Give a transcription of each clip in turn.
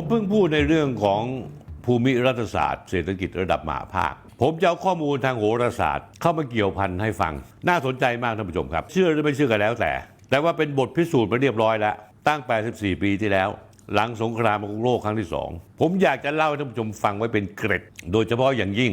ผมเพิ่งพูดในเรื่องของภูมิรัฐศาสตร์เศรษฐกิจระดับมหาภาค ผมจะเอาข้อมูลทางโหราศาสตร์ เข้ามาเกี่ยวพันให้ฟัง น่าสนใจมากท่านผู้ชมครับ เชื่อหรือไม่เชื่อกันแล้วแต่ แต่ว่าเป็นบทพิสูจน์มาเรียบร้อยแล้ว ตั้ง 84 ปีที่แล้ว หลังสงครามโลกครั้งที่สองผมอยากจะเล่าให้ท่านผู้ชมฟังไว้เป็นเกร็ด โดยเฉพาะอย่างยิ่ง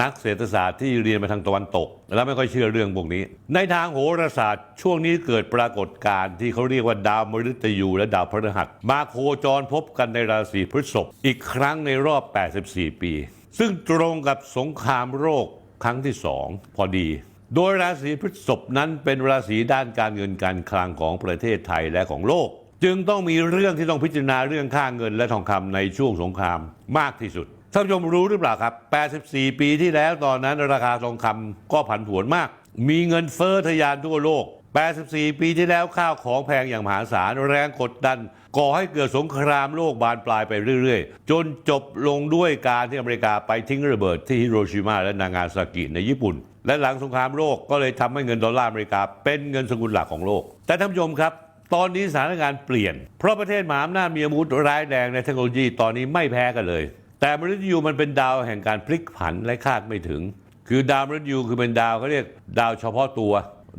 นักเศรษฐศาสตร์ที่เรียนมาทางตะวันตก แล้วไม่ค่อยเชื่อเรื่องพวกนี้ ในทางโหราศาสตร์ช่วงนี้เกิดปรากฏการณ์ที่เขาเรียกว่าดาวมฤตยูและดาวพฤหัส มาโคจรพบกันในราศีพฤษภอีกครั้งในรอบ 84 ปี ซึ่งตรงกับสงครามโรคครั้งที่สองพอดี โดยราศีพฤษภนั้นเป็นราศีด้านการเงินการคลังของประเทศไทยและของโลก จึงต้องมีเรื่องที่ต้องพิจารณาเรื่องค่าเงินและทองคำในช่วงสงครามมากที่สุด ท่านผู้ชมรู้หรือเปล่าครับ 84 ปีที่แล้วตอนนั้นราคาทองคำก็ผันผวนมาก มีเงินเฟ้อทะยานทั่วโลก 84 ปีที่แล้วข้าวของแพงอย่างมหาศาลแรงกดดัน ก่อให้เกิดสงครามโลกบานปลายไปเรื่อยๆ จนจบลงด้วยการที่อเมริกาไปทิ้งระเบิดที่ฮิโรชิมาและนางาซากิในญี่ปุ่น และหลังสงครามโลกก็เลยทำให้เงินดอลลาร์อเมริกาเป็นเงินสกุลหลักของโลก แต่ท่านผู้ชมครับตอนนี้สถานการณ์เปลี่ยน เพราะประเทศมหาอำนาจมีอาวุธร้ายแรงในเทคโนโลยีตอนนี้ไม่แพ้กันเลย แต่มฤตยูมันเป็นดาวแห่งการพลิกผันและคาดไม่ถึง คือดาวมฤตยูคือเป็นดาวเขาเรียกดาวเฉพาะตัว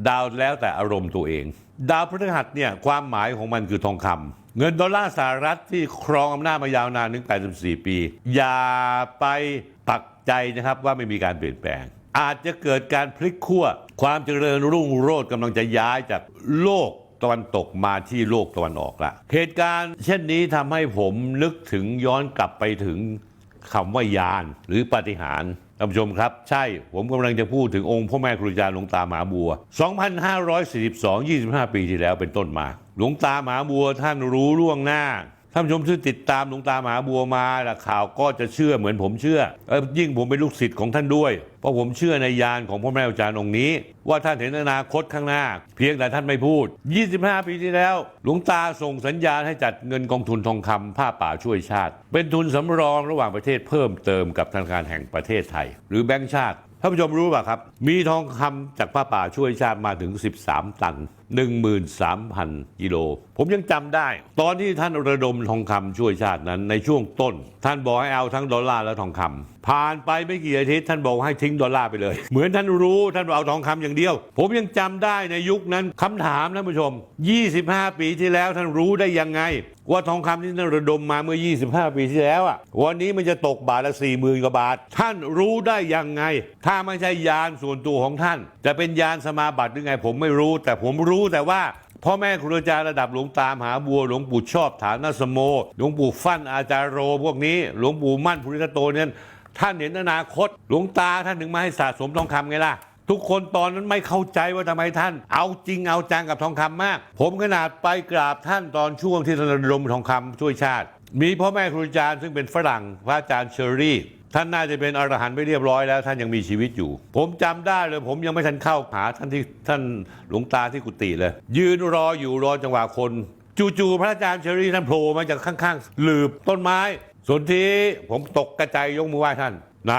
ดาวแล้วแต่อารมณ์ตัวเอง ดาวพฤหัสเนี่ยความหมายของมันคือทองคำเงินดอลลาร์สหรัฐที่ครองอำนาจมายาวนานถึง 84 ปี อย่าไปปักใจนะครับว่าไม่มีการเปลี่ยนแปลง อาจจะเกิดการพลิกขั้วความเจริญรุ่งโรจน์กำลังจะย้ายจากโลกตะวันตกมาที่โลกตะวันออกละเหตุการณ์เช่นนี้ทำให้ผมนึกถึงย้อนกลับไปถึง คำว่ายานหรือปฏิหารท่านผู้ชมครับ ใช่ผมกำลังจะพูดถึงองค์พ่อแม่ครูอาจารย์หลวงตาหมหาบัว 2542 25 ปีที่แล้วเป็นต้นมา หลวงตาหมาบัวท่านรู้ล่วงหน้า ท่านผู้ชมที่ติดตามหลวงตามหาบัวมาละข่าวก็จะเชื่อเหมือนผมเชื่อเออยิ่งผมเป็นลูกศิษย์ของท่านด้วย เพราะผมเชื่อในยานของพ่อแม่อาจารย์องค์นี้ ว่าท่านเห็นอนาคตข้างหน้า เพียงแต่ท่านไม่พูด 25 ปีที่แล้ว หลวงตาส่งสัญญาณให้จัดเงินกองทุนทองคำผ้าป่าช่วยชาติ เป็นทุนสำรองระหว่างประเทศเพิ่มเติมกับธนาคารแห่งประเทศไทย หรือแบงก์ชาติท่านผู้ชมรู้ป่ะครับ มีทองคำจากผ้าป่าช่วยชาติมาถึง 13 ตัน 13,000 กิโล ผมยังจำได้ ตอนที่ท่านระดมทองคำช่วยชาตินั้นในช่วงต้น ท่านบอกให้เอาทั้งดอลลาร์และทองคำผ่านไปไม่กี่อาทิตย์ท่านบอกให้ทิ้งดอลลาร์ไปเลย เหมือนท่านรู้ท่านเอาทองคำอย่างเดียว ผมยังจำได้ในยุคนั้นคำถามท่านผู้ชม 25 ปีที่แล้วท่านรู้ได้ยังไง ว่าทองคำที่ท่านระดมมาเมื่อ 25 ปีที่แล้วอะวันนี้มันจะตกบาทละ40,000กว่าบาท ท่านรู้ได้ยังไง ถ้าไม่ใช่ยานส่วนตัวของท่าน จะเป็นยานสมาบัติหรือไงผมไม่รู้ แต่ผมรูู้้แต่ว่าพ่อแม่ครูอาจารย์ระดับหลวงตามหาบัวหลวงปู่ชอบฐานสโมหลวงปู่ฟั่นอาจารย์โรพวกนี้หลวงปู่มั่นภูริทัตโตเนี่ยท่านเห็นอนาคต หลวงตาท่านถึงมาให้สะสมทองคำไงล่ะ ทุกคนตอนนั้นไม่เข้าใจว่าทำไมท่าน เอาจริงเอาจังกับทองคำมาก ผมขนาดไปกราบท่านตอนช่วงที่ท่านระดมทองคำช่วยชาติ มีพ่อแม่ครูอาจารย์ซึ่งเป็นฝรั่งพระอาจารย์เชอรี่ ท่านน่าจะเป็นอรหันต์ไปเรียบร้อยแล้ว ท่านยังมีชีวิตอยู่ ผมจำได้เลย ผมยังไม่ทันเข้าหาท่านที่ท่านหลวงตาที่กุฏิเลย ยืนรออยู่รอจังหวะคนจู่ๆพระอาจารย์เชอรี่ท่านโผล่มาจากข้างๆหลืบต้นไม้ส่วนทีผมตกกระจายยกมือไหว้ท่าน ไหน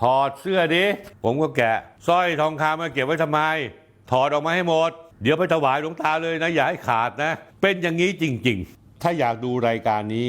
ถอดเสื้อดิผมก็แกะสร้อยทองคำมาเก็บไว้ทำไม ถอดออกมาให้หมด เดี๋ยวไปถวายหลวงตาเลยนะอย่าให้ขาดนะ เป็นอย่างนี้จริง ๆ ถ้าอยากดูรายการนี้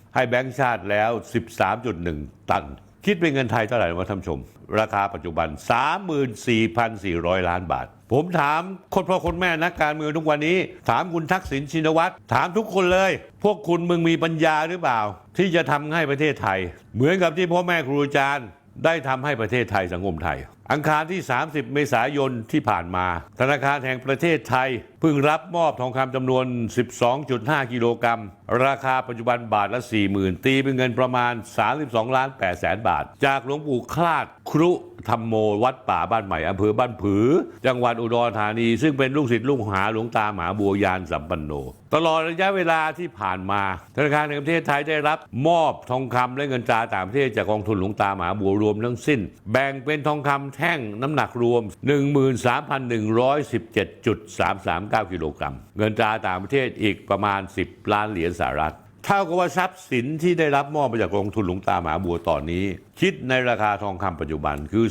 ให้แบงก์ชาติแล้ว 13.1 ตัน คิดเป็นเงินไทยเท่าไหร่วะท่านชม ราคาปัจจุบัน 34,400 ล้านบาท ผมถามคนพ่อคนแม่นักการเมืองทุกวันนี้ ถามคุณทักษิณชินวัตรถามทุกคนเลย พวกคุณมึงมีปัญญาหรือเปล่า ที่จะทำให้ประเทศไทย เหมือนกับที่พ่อแม่ครูอาจารย์ได้ทำให้ประเทศไทยสังคมไทย อังคารที่ 30 เมษายนที่ผ่านมา ธนาคารแห่งประเทศไทยเพิ่งรับมอบทองคำจำนวน 12.5 กิโลกรัม ราคาปัจจุบันบาทละ 40,000 ตีเป็นเงินประมาณ 32 ล้าน8แสนบาท จากหลวงปู่คลาดครุธรรมโมวัดป่าบ้านใหม่อำเภอบ้านผือ จังหวัดอุดรธานี ซึ่งเป็นลูกศิษย์ลูกหาหลวงตามหาบัวยานสัมปันโน ตลอดระยะเวลาที่ผ่านมา ธนาคารแห่งประเทศไทยได้รับมอบทองคำและเงินตราต่างประเทศจากกองทุนหลวงตามหาบัวรวมทั้งสิ้น แบ่งเป็นทองคำแท่งน้ำหนักรวม 13,117.339 กิโลกรัม เงินตราต่างประเทศอีกประมาณ 10 ล้านเหรียญสหรัฐ เท่ากับว่าทรัพย์สินที่ได้รับมอบมาจากกองทุนหลวงตามหาบัวตอนนี้ คิดในราคาทองคำปัจจุบันคือ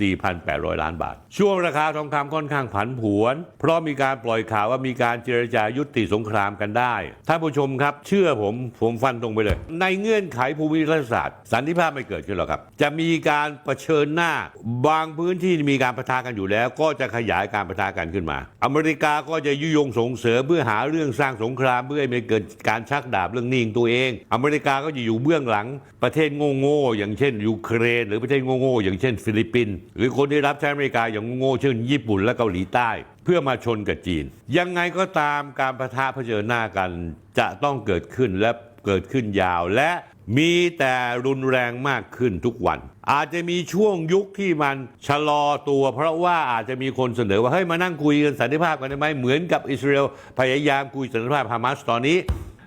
34,800 ล้านบาท ช่วงราคาทองคำค่อนข้างผันผวน เพราะมีการปล่อยข่าวว่ามีการเจรจายุติสงครามกันได้ท่านผู้ชมครับเชื่อผมผมฟันตรงไปเลย ในเงื่อนไขภูมิรัฐศาสตร์สันติภาพไม่เกิดขึ้นหรอกครับ จะมีการเผชิญหน้า บางพื้นที่มีการประทะกันอยู่แล้ว ก็จะขยายการประทะกันขึ้นมา อเมริกาก็จะยุยงส่งเสริมเพื่อหาเรื่องสร้างสงครามเพื่อให้ไม่เกิดการชักดาบเรื่องหนี้ของตัวเอง อเมริกาก็จะอยู่เบื้องหลัง ประเทศโง่ๆอย่างเช่นยูเครน หรือประเทศโง่ๆอย่างเช่น ฟิลิปปินส์หรือคนที่รับใช้อเมริกาอย่างโง่ๆเช่น ญี่ปุ่นและเกาหลีใต้ เพื่อมาชนกับจีน ยังไงก็ตามการประทะเผชิญหน้ากันจะต้องเกิดขึ้นและเกิดขึ้นยาวและมีแต่รุนแรงมากขึ้นทุกวัน อาจจะมีช่วงยุคที่มันชะลอตัว เพราะว่าอาจจะมีคนเสนอว่าเฮ้ยมานั่งคุยกันสันติภาพกันได้ไหมเหมือนกับอิสราเอลพยายามคุยสันติภาพฮามาสตอนนี้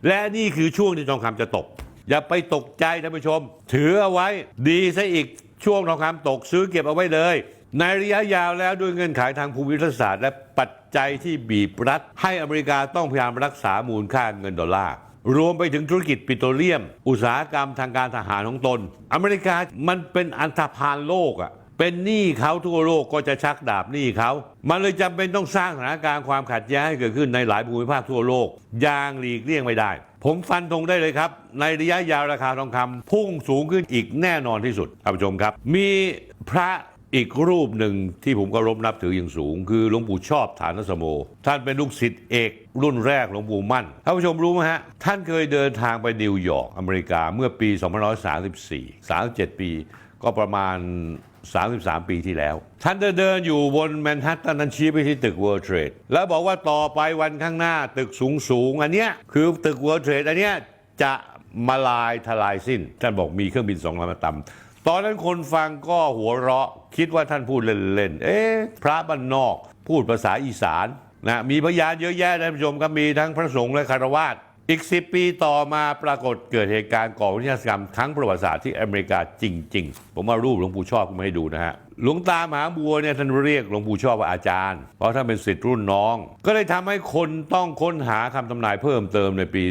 และนี่คือช่วงที่ทองคำจะตก อย่าไปตกใจท่านผู้ชม ถือเอาไว้ดีซะอีกช่วงทองคำตกซื้อเก็บเอาไว้เลย ในระยะยาวแล้วด้วยเงื่อนไขทางภูมิรัฐศาสตร์ และปัจจัยที่บีบรัดให้อเมริกาต้องพยายามรักษามูลค่าเงินดอลลาร์รวมไปถึงธุรกิจปิโตรเลียม อุตสาหกรรมทางการทหารของตน อเมริกามันเป็นอันธพาลโลกอะ เป็นหนี้เขาทั่วโลกก็จะชักดาบหนี้เขา มันเลยจำเป็นต้องสร้างสถานการณ์ความขัดแย้งให้เกิดขึ้นในหลายภูมิภาคทั่วโลกอย่างหลีกเลี่ยงไม่ได้ ผมฟันธงได้เลยครับ ในระยะยาวราคาทองคำพุ่งสูงขึ้นอีกแน่นอนที่สุดท่านผู้ชมครับ มีพระอีกรูปหนึ่งที่ผมก็รบนับถืออย่างสูง คือหลวงปู่ชอบฐานสโม ท่านเป็นลูกศิษย์เอกรุ่นแรกหลวงปู่มั่นท่านผู้ชมรู้ไหมฮะ ท่านเคยเดินทางไปนิวยอร์กอเมริกาเมื่อปี 2534 37 ปี ก็ประมาณ 33 ปีที่แล้ว ท่านเดินเดินอยู่บนแมนฮัตตันนั้นชี้ไปที่ตึก World Trade แล้วบอกว่าต่อไปวันข้างหน้าตึกสูงสูงอันเนี้ยคือตึก World Trade อันเนี้ยจะมาลายทลายสิ้น ท่านบอกมีเครื่องบินสองลำมาต่ำตอนนั้นคนฟังก็หัวเราะคิดว่าท่านพูดเล่นๆเอ๊ะพระบ้านนอก พูดภาษาอีสานนะมีพยานเยอะแยะท่านผู้ชมก็มีทั้งพระสงฆ์และคารวาส อีก 10 ปีต่อมาปรากฏเกิดเหตุการณ์ก่อวินาศกรรมครั้งประวัติศาสตร์ที่อเมริกาจริง ๆ ผมว่ารูปหลวงปู่ชอบมาให้ดูนะฮะ หลวงตามหาบัวเนี่ยท่านเรียกหลวงปู่ชอบว่าอาจารย์ เพราะท่านเป็นศิษย์รุ่นน้อง ก็เลยทำให้คนต้องค้นหาคำทำนายเพิ่มเติมในปี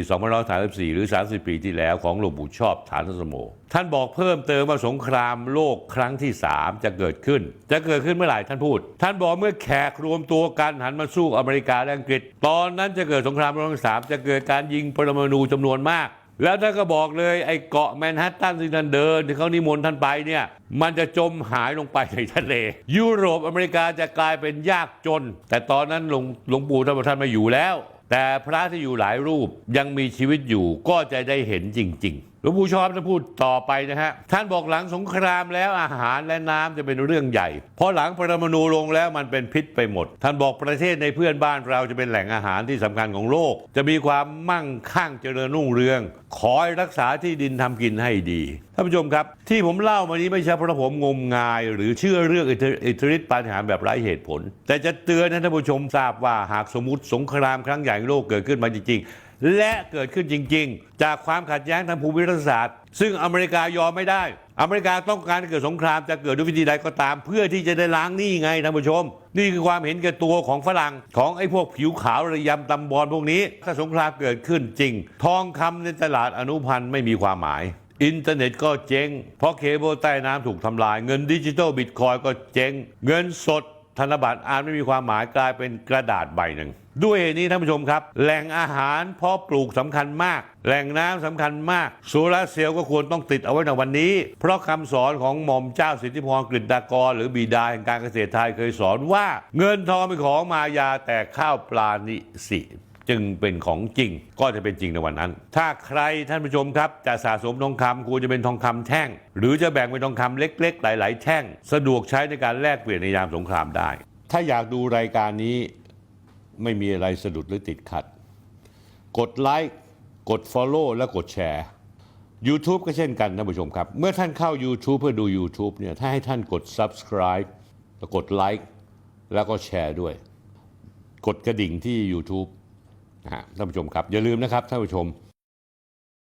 2534 หรือ 30 ปีที่แล้วของหลวงปู่ชอบฐานสมโมท่านบอกเพิ่มเติมว่าสงครามโลกครั้งที่ 3 จะเกิดขึ้น จะเกิดขึ้นเมื่อไหร่ท่านพูด ท่านบอกเมื่อแขกรวมตัวกันหันมาสู้อเมริกาและอังกฤษ ตอนนั้นจะเกิดสงครามโลกครั้งที่สามจะเกิดการยิงปรมาณูจำนวนมาก แล้วท่านก็บอกเลยไอ้เกาะแมนฮัตตันที่ท่านเดินที่เขานิมนต์ท่านไปเนี่ย มันจะจมหายลงไปในทะเล ยุโรปอเมริกาจะกลายเป็นยากจน แต่ตอนนั้นหลวงหลวงปู่ท่านประท่านมาอยู่แล้ว แต่พระที่อยู่หลายรูปยังมีชีวิตอยู่ก็จะได้เห็นจริง ๆ หลวงปู่ชอบจะพูดต่อไปนะฮะ ท่านบอกหลังสงครามแล้วอาหารและน้ำจะเป็นเรื่องใหญ่ เพราะหลังปรมาณูลงแล้วมันเป็นพิษไปหมด ท่านบอกประเทศในเพื่อนบ้านเราจะเป็นแหล่งอาหารที่สำคัญของโลก จะมีความมั่งคั่งเจริญรุ่งเรือง ขอให้รักษาที่ดินทำกินให้ดีท่านผู้ชมครับ ที่ผมเล่ามานี้ไม่ใช่เพราะผมงมงาย หรือเชื่อเรื่องอิทธิอิทธิฤทธิปาฏิหาริย์แบบไร้เหตุผล แต่จะเตือนท่านผู้ชมทราบว่าหากสมมติสงครามครั้งใหญ่โลกเกิดขึ้นมาจริงๆ และเกิดขึ้นจริง ๆ จากความขัดแย้งทางภูมิรัฐศาสตร์ ซึ่งอเมริกายอมไม่ได้ อเมริกาต้องการเกิดสงครามจะเกิดด้วยวิธีใดก็ตาม เพื่อที่จะได้ล้างหนี้ไงท่านผู้ชม นี่คือความเห็นแก่ตัวของฝรั่งของไอ้พวกผิวขาวระยำตำบอลพวกนี้ ถ้าสงครามเกิดขึ้นจริง ทองคำในตลาดอนุพันธ์ไม่มีความหมายอินเทอร์เน็ตก็เจ๊ง เพราะเคเบิลใต้น้ำถูกทำลาย เงินดิจิทัลบิตคอยก็เจ๊ง เงินสด ธนบัตรอาจไม่มีความหมายกลายเป็นกระดาษใบหนึ่ง ด้วยเหตุนี้ท่านผู้ชมครับ แหล่งอาหารเพาะปลูกสำคัญมาก แหล่งน้ำสำคัญมากโซลาร์เซลล์ก็ควรต้องติดเอาไว้ในวันนี้ เพราะคำสอนของหม่อมเจ้าสิทธิพรกฤษดากร หรือบิดาแห่งการเกษตรไทยเคยสอนว่า เงินทองเป็นของมายาแต่ข้าวปลานิสิ จึงเป็นของจริง ก็จะเป็นจริงในวันนั้น ถ้าใครท่านผู้ชมครับจะสะสมทองคำควรจะเป็นทองคำแท่ง หรือจะแบ่งเป็นทองคำเล็ก ๆ หลาย ๆ แท่ง สะดวกใช้ในการแลกเปลี่ยนในยามสงครามได้ ถ้าอยากดูรายการนี้ไม่มีอะไรสะดุดหรือติดขัด กดไลค์กด Follow และกดแชร์ YouTube ก็เช่นกันท่านผู้ชมครับ เมื่อท่านเข้า YouTube เพื่อดู YouTube เนี่ยถ้าให้ท่านกด subscribe กดไลค์แล้วก็แชร์ด้วย กดกระดิ่งที่ YouTube ท่านผู้ชมครับ อย่าลืมนะครับท่านผู้ชม